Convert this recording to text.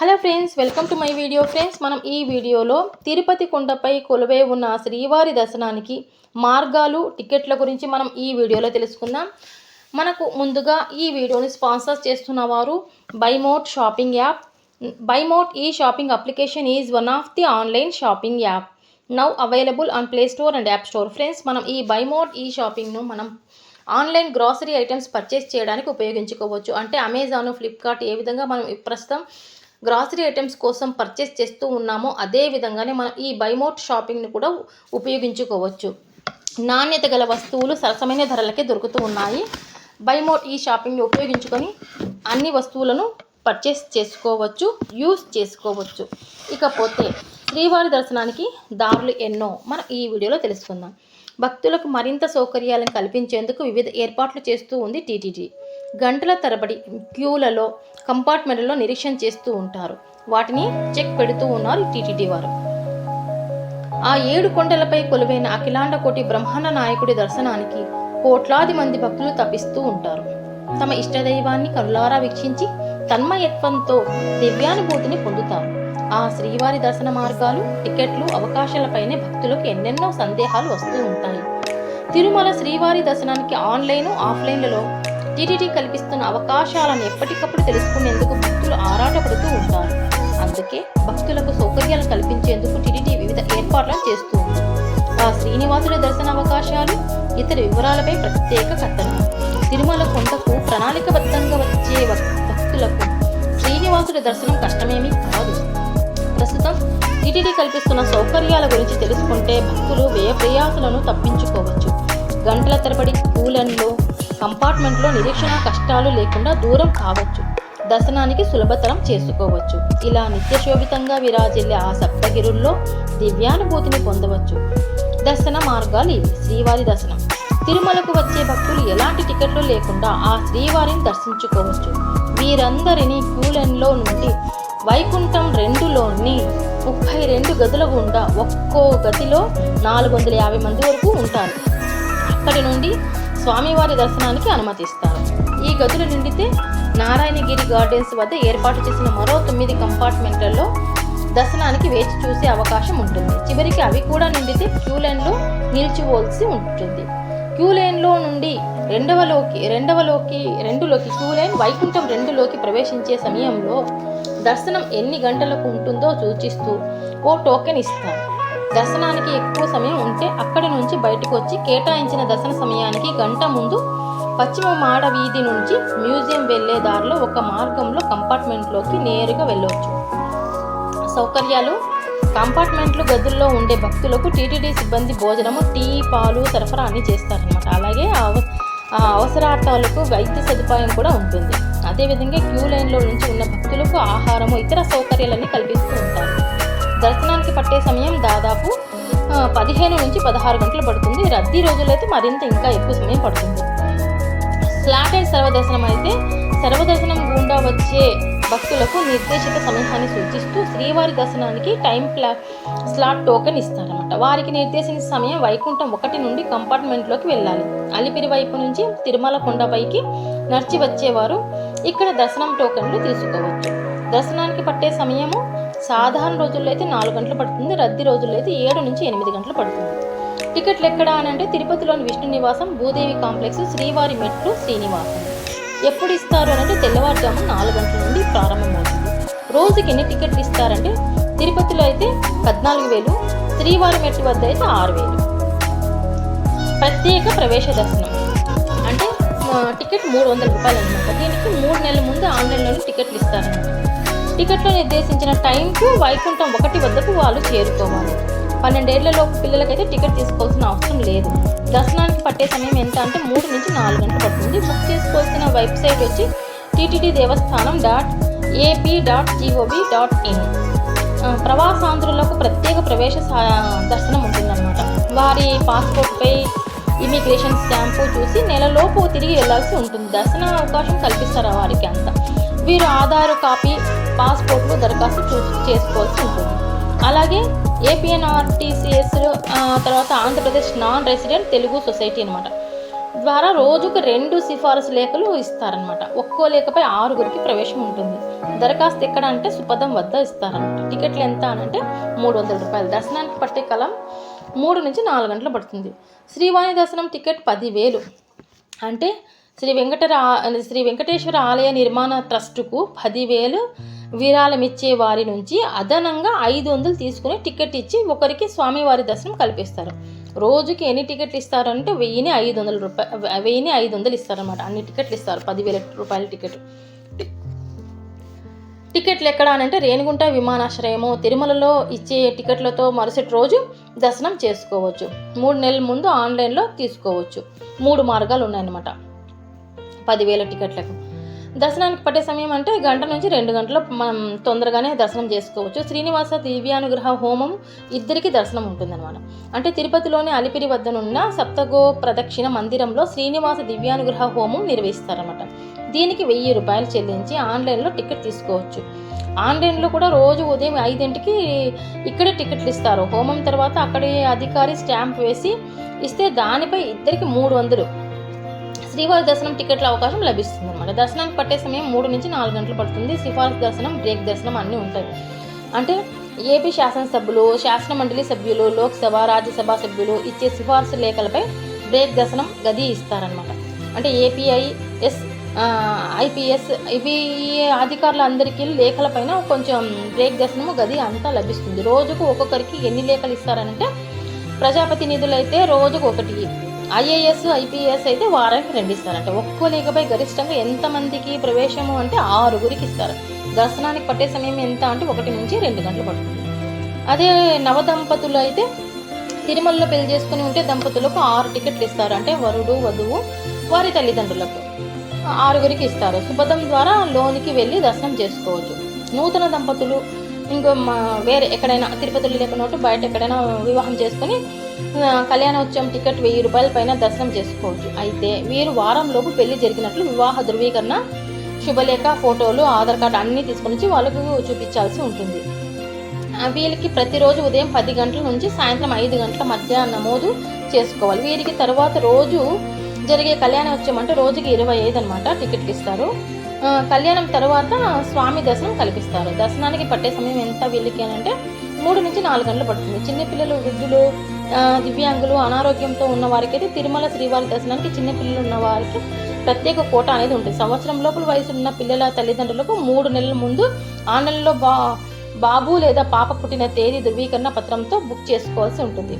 Hello friends welcome to my video. Friends మనం ఈ వీడియోలో తిరుపతి కొండపై కొలువై ఉన్న శ్రీవారి దర్శనానికి మార్గాలు టికెట్ల గురించి మనం ఈ వీడియోలో తెలుసుకుందాం. మనకు ముందుగా ఈ వీడియోని స్పాన్సర్ చేస్తున్న వారు బైమోట్ షాపింగ్ యాప్. బైమోట్ ఈ shopping application is one of the online shopping app. Now available on Play Store and App Store. Friends మనం ఈ బైమోట్ ఈ షాపింగ్ను మనం ఆన్లైన్ గ్రాసరీ ఐటమ్స్ పర్చేస్ చేయడానికి ఉపయోగించుకోవచ్చు. అంటే అమెజాన్ ఫ్లిప్కార్ట్ ఏ విధంగా మనం ప్రస్తుతం గ్రాసరీ ఐటమ్స్ కోసం పర్చేస్ చేస్తూ ఉన్నామో అదే విధంగానే మనం ఈ బైమోట్ షాపింగ్ని కూడా ఉపయోగించుకోవచ్చు. నాణ్యత గల వస్తువులు సరసమైన ధరలకే దొరుకుతూ ఉన్నాయి. బైమోట్ ఈ షాపింగ్ని ఉపయోగించుకొని అన్ని వస్తువులను పర్చేస్ చేసుకోవచ్చు యూస్ చేసుకోవచ్చు. ఇకపోతే శ్రీవారి దర్శనానికి దారులు ఎన్నో? మనం ఈ వీడియోలో తెలుసుకుందాం. భక్తులకు మరింత సౌకర్యాలను కల్పించేందుకు వివిధ ఏర్పాట్లు చేస్తూ ఉంది టీటీడీ. గంటల తరబడి క్యూలలో కంపార్ట్మెంట్లలో నిరీక్షణ చేస్తూ ఉంటారు. వాటిని చెక్ పెడుతూ ఉన్నారు టీటీడీ వారు. ఆ ఏడు కొండలపై కొలువైన అఖిలాండ కోటి బ్రహ్మాండ నాయకుడి దర్శనానికి కోట్లాది మంది భక్తులు తపిస్తూ ఉంటారు. తమ ఇష్టదైవాన్ని కనులారా వీక్షించి తన్మయత్వంతో దివ్యానుభూతిని పొందుతారు. ఆ శ్రీవారి దర్శన మార్గాలు టికెట్లు అవకాశాలపైనే భక్తులకు ఎన్నెన్నో సందేహాలు వస్తూ ఉంటాయి. తిరుమల శ్రీవారి దర్శనానికి ఆన్లైన్ ఆఫ్లైన్లలో టీటీడీ కల్పిస్తున్న అవకాశాలను ఎప్పటికప్పుడు తెలుసుకునేందుకు భక్తులు ఆరాటపడుతూ ఉంటారు. అందుకే భక్తులకు సౌకర్యాలు కల్పించేందుకు టీటీడీ వివిధ ఏర్పాట్లను చేస్తూ ఉంది. ఆ శ్రీనివాసుల దర్శన అవకాశాలు ఇతర వివరాలపై ప్రత్యేక కథనం. తిరుమల కొండకు ప్రణాళికబద్ధంగా వచ్చే భక్తులకు శ్రీనివాసుడి దర్శనం కష్టమేమీ కాదు. ప్రస్తుతం టీటీడీ కల్పిస్తున్న సౌకర్యాల గురించి తెలుసుకుంటే భక్తులు వ్యయ ప్రయాసలను తప్పించుకోవచ్చు. గంటల తరబడి కూలన్లో కంపార్ట్మెంట్లో నిరీక్షణ కష్టాలు లేకుండా దూరం కావచ్చు. దర్శనానికి సులభతరం చేసుకోవచ్చు. ఇలా నిత్యశోభితంగా విరాజిల్లే ఆ సప్తగిరుల్లో దివ్యానుభూతిని పొందవచ్చు. దర్శన మార్గాలు ఇవి. శ్రీవారి దర్శనం. తిరుమలకు వచ్చే భక్తులు ఎలాంటి టికెట్లు లేకుండా ఆ శ్రీవారిని దర్శించుకోవచ్చు. వీరందరినీ క్యూలన్లో నుండి వైకుంఠం రెండులోని ముప్పై రెండు గదుల గుండా ఒక్కో గదిలో నాలుగు వందల యాభై మంది వరకు ఉంటారు. అక్కడి నుండి స్వామివారి దర్శనానికి అనుమతిస్తారు. ఈ గదులు నిండితే నారాయణగిరి గార్డెన్స్ వద్ద ఏర్పాటు చేసిన మరో తొమ్మిది కంపార్ట్మెంట్లలో దర్శనానికి వేచి చూసే అవకాశం ఉంటుంది. చివరికి అవి కూడా నిండితే క్యూ లైన్లో నిలిచిపోల్సి ఉంటుంది. క్యూ లైన్లో నుండి రెండవలోకి రెండవలోకి రెండులోకి క్యూ లైన్ వైకుంఠం రెండులోకి ప్రవేశించే సమయంలో దర్శనం ఎన్ని గంటలకు ఉంటుందో సూచిస్తూ ఓ టోకెన్ ఇస్తారు దర్శనానికి ఎక్కువ సమయం ఉంటే అక్కడి నుంచి బయటకు వచ్చి కేటాయించిన దర్శన సమయానికి గంట ముందు పశ్చిమ మాడ వీధి నుంచి మ్యూజియం వెళ్ళే దారిలో ఒక మార్గంలో కంపార్ట్మెంట్లోకి నేరుగా వెళ్ళవచ్చు సౌకర్యాలు కంపార్ట్మెంట్లు గదుల్లో ఉండే భక్తులకు టీటీడీ సిబ్బంది భోజనము టీ పాలు సరఫరా అన్ని చేస్తారనమాట అలాగే అవ అవసరార్థాలకు వైద్య సదుపాయం కూడా ఉంటుంది. అదేవిధంగా క్యూ లైన్లో నుంచి ఉన్న భక్తులకు ఆహారము ఇతర సౌకర్యాలన్నీ కల్పిస్తూ ఉంటారు. దర్శనానికి పట్టే సమయం దాదాపు పదిహేను నుంచి పదహారు గంటలు పడుతుంది. రద్దీ రోజులైతే మరింత ఇంకా ఎక్కువ సమయం పడుతుంది. స్లాట్ అండ్ సర్వదర్శనం అయితే సర్వదర్శనం గుండా వచ్చే భక్తులకు నిర్దేశిత సమయాన్ని సూచిస్తూ శ్రీవారి దర్శనానికి టైం ప్లా స్లాట్ టోకెన్ ఇస్తారన్నమాట. వారికి నిర్దేశించిన సమయం వైకుంఠం ఒకటి నుండి కంపార్ట్మెంట్లోకి వెళ్ళాలి. అలిపిరి వైపు నుంచి తిరుమల కొండపైకి నడిచి వచ్చేవారు ఇక్కడ దర్శనం టోకెన్లు తీసుకోవచ్చు. దర్శనానికి పట్టే సమయము సాధారణ రోజుల్లో అయితే నాలుగు గంటలు పడుతుంది రద్దీ రోజుల్లో అయితే ఏడు నుంచి ఎనిమిది గంటలు పడుతుంది. టికెట్లు ఎక్కడ అని అంటే తిరుపతిలోని విష్ణు నివాసం భూదేవి కాంప్లెక్స్ శ్రీవారి మెట్లు శ్రీనివాసం. ఎప్పుడు ఇస్తారు అని అంటే తెల్లవారుజాము నాలుగు గంటల నుండి ప్రారంభమవుతుంది. రోజుకి ఎన్ని టికెట్లు ఇస్తారంటే తిరుపతిలో అయితే పద్నాలుగు వేలు శ్రీవారి మెట్టు వద్ద అయితే ఆరు వేలు. ప్రత్యేక ప్రవేశ దర్శనం. టికెట్ మూడు వందల రూపాయలు అనమాట దీనికి మూడు నెలల ముందు ఆన్లైన్లోనే టికెట్లు ఇస్తారనమాట టికెట్లో నిర్దేశించిన టైంకు వైకుంఠం ఒకటి వద్దకు వాళ్ళు చేరుకోవాలి. పన్నెండేళ్ళలోపు పిల్లలకైతే టికెట్ తీసుకోవాల్సిన అవసరం లేదు. దర్శనానికి పట్టే సమయం ఎంత అంటే మూడు నుంచి నాలుగు గంటలు పడుతుంది. బుక్ చేసుకోవాల్సిన వెబ్సైట్ వచ్చి TTD Devasthanam dot AP dot GOV dot in. ప్రవాసాంధ్రులకు ప్రత్యేక ప్రవేశ సా- దర్శనం ఉంటుందన్నమాట. వారి పాస్పోర్ట్పై ఇమిగ్రేషన్ స్టాంపు చూసి నెలలోపు తిరిగి వెళ్ళాల్సి ఉంటుంది. దర్శన అవకాశం కల్పిస్తారు వారికి అంత? వీరు ఆధార్ కాపీ పాస్పోర్ట్లు దరఖాస్తు చూ చేసుకోవాల్సి ఉంటుంది. అలాగే ఏపీఎన్ఆర్టీసీఎస్ తర్వాత Andhra Pradesh non resident Telugu society అనమాట ద్వారా రోజుకు రెండు సిఫారసు లేఖలు ఇస్తారనమాట ఒక్కో లేఖపై ఆరుగురికి ప్రవేశం ఉంటుంది. దరఖాస్తు ఎక్కడ అంటే సుపదం వద్ద ఇస్తారనమాట టికెట్లు ఎంత అనంటే మూడు వందల రూపాయలు. దర్శనానికి పట్టే కలం మూడు నుంచి నాలుగు గంటలు పడుతుంది. శ్రీవాణి దర్శనం టికెట్ పదివేలు. అంటే శ్రీ వెంకటరా శ్రీ వెంకటేశ్వర ఆలయ నిర్మాణ ట్రస్టుకు పదివేలు విరాళం ఇచ్చే వారి నుంచి అదనంగా ఐదు వందలు తీసుకుని టికెట్ ఇచ్చి ఒకరికి స్వామివారి దర్శనం కల్పిస్తారు. రోజుకి ఎన్ని టికెట్లు ఇస్తారంటే వెయ్యిని ఐదు వందల రూపాయలు వెయ్యిని ఐదు వందలు ఇస్తారనమాట అన్ని టికెట్లు ఇస్తారు. పదివేల రూపాయల టికెట్. టికెట్లు ఎక్కడ అని అంటే రేణిగుంట విమానాశ్రయము. తిరుమలలో ఇచ్చే టికెట్లతో మరుసటి రోజు దర్శనం చేసుకోవచ్చు. మూడు నెలల ముందు ఆన్లైన్లో తీసుకోవచ్చు. మూడు మార్గాలు ఉన్నాయన్నమాట. పదివేల టికెట్లకు. దర్శనానికి పట్టే సమయం అంటే గంట నుంచి రెండు గంటలు మనం తొందరగానే దర్శనం చేసుకోవచ్చు. శ్రీనివాస దివ్యానుగ్రహ హోమం ఇద్దరికి దర్శనం ఉంటుందన్నమాట. అంటే తిరుపతిలోని అలిపిరి వద్దనున్న సప్తగో ప్రదక్షిణ మందిరంలో శ్రీనివాస దివ్యానుగ్రహ హోమం నిర్వహిస్తారన్నమాట. దీనికి వెయ్యి రూపాయలు చెల్లించి ఆన్లైన్లో టికెట్ తీసుకోవచ్చు. ఆన్లైన్లో కూడా రోజు ఉదయం ఐదింటికి ఇక్కడే టికెట్లు ఇస్తారు. హోమం తర్వాత అక్కడే అధికారి స్టాంప్ వేసి ఇస్తే దానిపై ఇద్దరికి మూడు వందలు. శ్రీవారి దర్శనం టికెట్ల అవకాశం లభిస్తుంది అనమాట దర్శనానికి పట్టే సమయం మూడు నుంచి నాలుగు గంటలు పడుతుంది. సిఫార్సు దర్శనం బ్రేక్ దర్శనం అన్నీ ఉంటాయి. అంటే ఏపీ శాసనసభ్యులు శాసన మండలి సభ్యులు లోక్సభ రాజ్యసభ సభ్యులు ఇచ్చే సిఫార్సు లేఖలపై బ్రేక్ దర్శనం గది ఇస్తారనమాట అంటే ఏపీఐ ఎస్ ఐపీఎస్ ఇవి అధికారులందరికీ లేఖలపైన కొంచెం బ్రేక్ దర్శనము గది అంతా లభిస్తుంది. రోజుకు ఒక్కొక్కరికి ఎన్ని లేఖలు ఇస్తారంటే ప్రజాప్రతినిధులు అయితే రోజుకు ఒకటి ఐఏఎస్ ఐపీఎస్ అయితే వారానికి రెండు ఇస్తారంట. ఒక్కో లేఖపై గరిష్టంగా ఎంతమందికి ప్రవేశము అంటే ఆరుగురికి ఇస్తారు. దర్శనానికి పట్టే సమయం ఎంత అంటే ఒకటి నుంచి రెండు గంటలు పడుతుంది. అదే నవదంపతులు అయితే తిరుమలలో పెళ్ళి చేసుకుని ఉంటే దంపతులకు ఆరు టికెట్లు ఇస్తారు అంటే వరుడు వధువు వారి తల్లిదండ్రులకు. ఆరుగురికి ఇస్తారు. సుభదం ద్వారా లోనికి వెళ్ళి దర్శనం చేసుకోవచ్చు. నూతన దంపతులు ఇంకో వేరే ఎక్కడైనా తిరుపతిలో లేకున్నట్టు బయట ఎక్కడైనా వివాహం చేసుకొని కళ్యాణ కళ్యాణోత్సవం టికెట్ వెయ్యి రూపాయల పైన దర్శనం చేసుకోవచ్చు. అయితే వీరు వారంలోపు పెళ్ళి జరిగినట్లు వివాహ ధృవీకరణ శుభలేఖ ఫోటోలు ఆధార్ కార్డు అన్నీ తీసుకొని వచ్చి వాళ్ళకు చూపించాల్సి ఉంటుంది. వీళ్ళకి ప్రతిరోజు ఉదయం పది గంటల నుంచి సాయంత్రం ఐదు గంటల మధ్య నమోదు చేసుకోవాలి. వీరికి తర్వాత రోజు జరిగే కళ్యాణోత్సవం అంటే రోజుకి ఇరవై ఐదు అనమాట టికెట్లు ఇస్తారు. కళ్యాణం తర్వాత స్వామి దర్శనం కల్పిస్తారు. దర్శనానికి పట్టే సమయం ఎంత వీళ్ళకి అని అంటే మూడు నుంచి నాలుగు గంటలు పడుతుంది. చిన్నపిల్లలు వృద్ధులు దివ్యాంగులు అనారోగ్యంతో ఉన్న వారికైతే తిరుమల శ్రీవారి దర్శనానికి చిన్నపిల్లలు ఉన్న వారికి ప్రత్యేక కోట అనేది ఉంటుంది. సంవత్సరం లోపల వయసు ఉన్న పిల్లల తల్లిదండ్రులకు మూడు నెలల ముందు ఆ నెలలో బా బాబు లేదా పాప పుట్టిన తేదీ ధృవీకరణ పత్రంతో బుక్ చేసుకోవాల్సి ఉంటుంది.